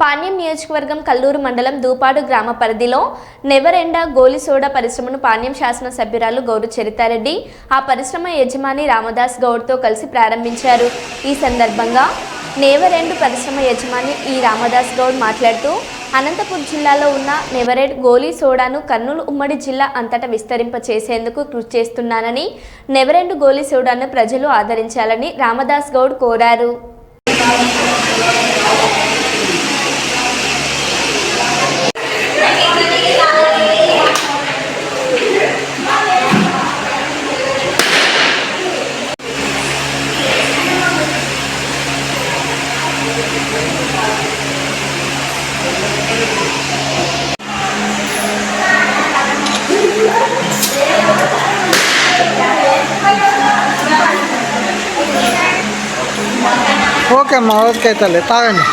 పాణ్యం నియోజకవర్గం కల్లూరు మండలం దూపాడు గ్రామ పరిధిలో నెవరెండా గోలి సోడా పరిశ్రమను పాణ్యం శాసన సభ్యురాలు గౌరు చరితారెడ్డి ఆ పరిశ్రమ యజమాని రామదాస్ గౌడ్తో కలిసి ప్రారంభించారు. ఈ సందర్భంగా నేవరెండు పరిశ్రమ యజమాని ఈ రామదాస్ గౌడ్ మాట్లాడుతూ అనంతపూర్ జిల్లాలో ఉన్న నెవరెడ్ గోలీ సోడాను కర్నూలు ఉమ్మడి జిల్లా అంతటా విస్తరింప చేసేందుకు కృషి చేస్తున్నానని నెవరెండు గోలీ సోడాను ప్రజలు ఆదరించాలని రామదాస్ గౌడ్ కోరారు. ఓకే అమ్మా ఓకే తల్లి తాగండి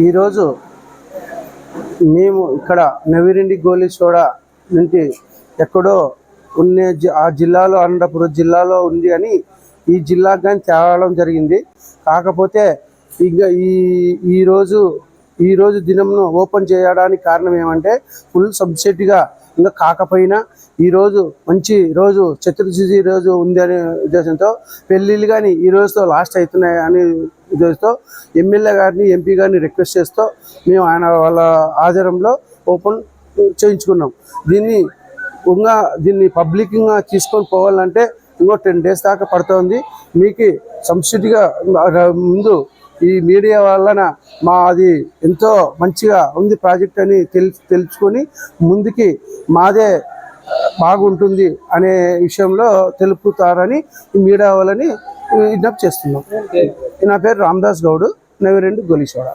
ఈరోజు మేము ఇక్కడ నవిరెండి గోలీ సోడా నుండి ఎక్కడో ఉన్న జి- ఆ జిల్లాలో అనంతపురం జిల్లాలో ఉంది అని ఈ జిల్లాకు కానీ తేవడం జరిగింది. కాకపోతే ఇంకా ఈ ఈరోజు ఈరోజు దినంను ఓపెన్ చేయడానికి కారణం ఏమంటే ఫుల్ సబ్సిడీగా ఇంకా కాకపోయినా ఈరోజు మంచి రోజు చతుర్దశి రోజు ఉంది అనే ఉద్దేశంతో పెళ్ళిళ్ళు కానీ ఈ రోజుతో లాస్ట్ అవుతున్నాయి అని ఉద్దేశంతో ఎమ్మెల్యే గారిని ఎంపీ గారిని రిక్వెస్ట్ చేస్తూ మేము ఆయన వాళ్ళ ఆధారంలో ఓపెన్ చేయించుకున్నాం. దీన్ని ఇంకా దీన్ని పబ్లిక్గా తీసుకొని పోవాలంటే ఇంకో టెన్ డేస్ దాకా పడుతుంది. మీకు సబ్సిడీగా ముందు ఈ మీడియా వలన మా అది ఎంతో మంచిగా ఉంది ప్రాజెక్ట్ అని తెలి తెలుసుకొని ముందుకి మాదే బాగుంటుంది అనే విషయంలో తెలుపుతారని మీడియా వాళ్ళని విజ్ఞప్తి చేస్తున్నాం. నా పేరు రామదాస్ గౌడ్ నెవరెండు గొలిసోడ